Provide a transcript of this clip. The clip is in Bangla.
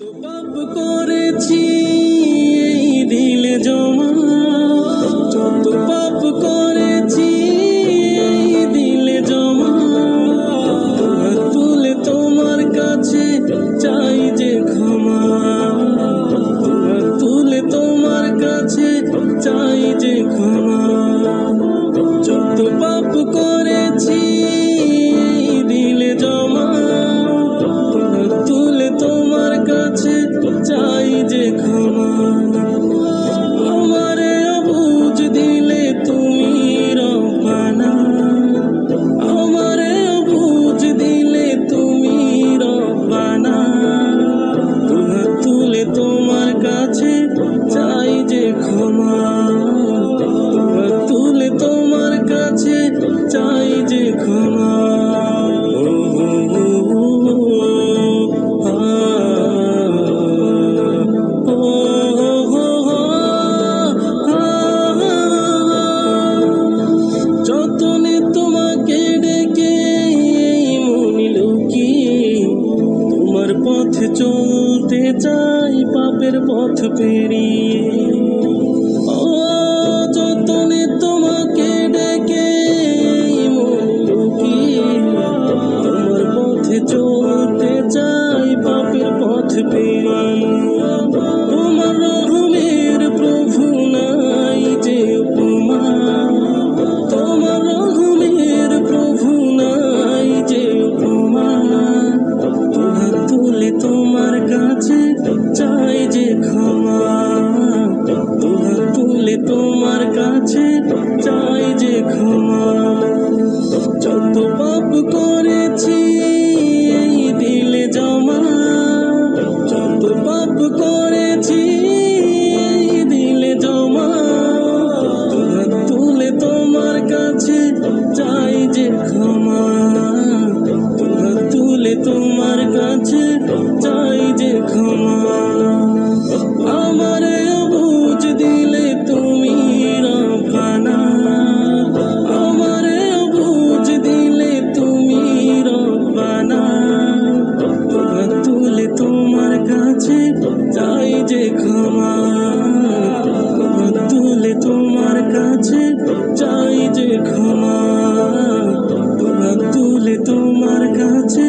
পাপ করেছি জমা। করেছি জমা। তুলে তোমার কাছে চাই যে ক্ষমা। তুলে তোমার কাছে চাই যে যত পাপ করে পথ পেরিয়ে। ও যতনে তোমাকে ডেকে তোমার পথে চলতে চাই পাপের পথ পেরিয়ে। ক্ষমা তুলে তোমার কাছে চাই যে ক্ষমা। তুলে তোমার কাছে